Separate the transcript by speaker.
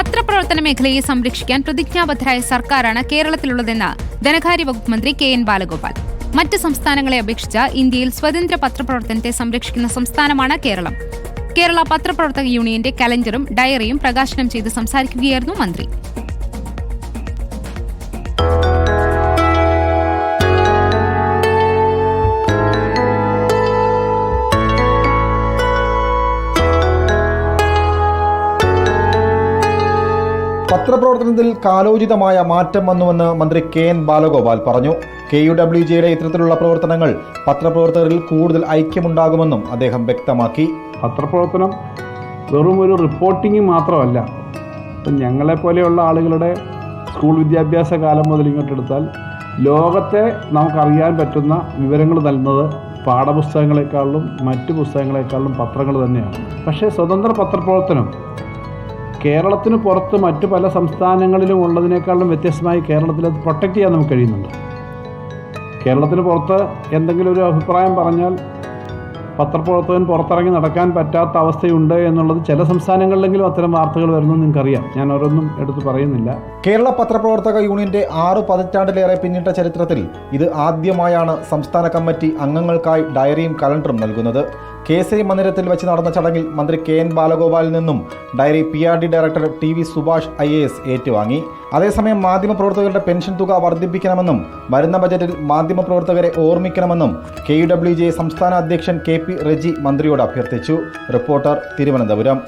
Speaker 1: പത്രപ്രവർത്തന മേഖലയെ സംരക്ഷിക്കാൻ പ്രതിജ്ഞാബദ്ധരായ സർക്കാരാണ് കേരളത്തിലുള്ളതെന്ന് ധനകാര്യ വകുപ്പ് മന്ത്രി കെ എൻ ബാലഗോപാൽ. മറ്റ് സംസ്ഥാനങ്ങളെ അപേക്ഷിച്ച് ഇന്ത്യയിൽ സ്വതന്ത്ര പത്രപ്രവർത്തനത്തെ സംരക്ഷിക്കുന്ന സംസ്ഥാനമാണ് കേരളം. കേരള പത്രപ്രവർത്തക യൂണിയന്റെ കലണ്ടറും ഡയറിയും പ്രകാശനം ചെയ്ത് സംസാരിക്കുകയായിരുന്നു മന്ത്രി.
Speaker 2: പത്രപ്രവർത്തനത്തിൽ കാലോചിതമായ മാറ്റം വന്നുവെന്ന് മന്ത്രി കെ എൻ ബാലഗോപാൽ പറഞ്ഞു. കെ യു ഡബ്ല്യു ജിയുടെ ഇത്തരത്തിലുള്ള പ്രവർത്തനങ്ങൾ പത്രപ്രവർത്തകരിൽ കൂടുതൽ ഐക്യമുണ്ടാകുമെന്നും അദ്ദേഹം വ്യക്തമാക്കി.
Speaker 3: പത്രപ്രവർത്തനം വെറും ഒരു റിപ്പോർട്ടിംഗ് മാത്രമല്ല. ഇപ്പം ഞങ്ങളെപ്പോലെയുള്ള ആളുകളുടെ സ്കൂൾ വിദ്യാഭ്യാസ കാലം മുതൽ ഇങ്ങോട്ടെടുത്താൽ ലോകത്തെ നമുക്കറിയാൻ പറ്റുന്ന വിവരങ്ങൾ നൽകുന്നത് പാഠപുസ്തകങ്ങളെക്കാളും മറ്റ് പുസ്തകങ്ങളെക്കാളും പത്രങ്ങൾ തന്നെയാണ്. പക്ഷേ സ്വതന്ത്ര പത്രപ്രവർത്തനം കേരളത്തിന് പുറത്ത് മറ്റു പല സംസ്ഥാനങ്ങളിലും ഉള്ളതിനേക്കാളും വ്യത്യസ്തമായി കേരളത്തിൽ അത് പ്രൊട്ടക്റ്റ് ചെയ്യാൻ നമുക്ക് കഴിയുന്നുണ്ട്. കേരളത്തിന് പുറത്ത് എന്തെങ്കിലും ഒരു അഭിപ്രായം പറഞ്ഞാൽ പത്രപ്രവർത്തകൻ പുറത്തിറങ്ങി നടക്കാൻ പറ്റാത്ത അവസ്ഥയുണ്ട് എന്നുള്ളത് ചില സംസ്ഥാനങ്ങളിലെങ്കിലും അത്തരം വാർത്തകൾ വരുന്നു നിങ്ങൾക്കറിയാം. ഞാൻ ഓരോന്നും എടുത്തു പറയുന്നില്ല.
Speaker 2: കേരള പത്രപ്രവർത്തക യൂണിയന്റെ ആറ് പതിറ്റാണ്ടിലേറെ പിന്നിട്ട ചരിത്രത്തിൽ ഇത് ആദ്യമായാണ് സംസ്ഥാന കമ്മിറ്റി അംഗങ്ങൾക്കായി ഡയറിയും കലണ്ടറും നൽകുന്നത്. കെ എസ് ഐ മന്ദിരത്തിൽ വെച്ച് നടന്ന ചടങ്ങിൽ മന്ത്രി കെ എൻ ബാലഗോപാലിൽ നിന്നും diary P R D director T V Subhash I A S ഏറ്റുവാങ്ങി. അതേസമയം മാധ്യമപ്രവർത്തകരുടെ പെൻഷൻ തുക വർദ്ധിപ്പിക്കണമെന്നും വരുന്ന ബജറ്റിൽ മാധ്യമപ്രവർത്തകരെ ഓർമ്മിക്കണമെന്നും കെ യു ഡബ്ല്യു ജെ സംസ്ഥാന അധ്യക്ഷൻ കെ പി റെജി മന്ത്രിയോട് അഭ്യർത്ഥിച്ചു. റിപ്പോർട്ടർ തിരുവനന്തപുരം.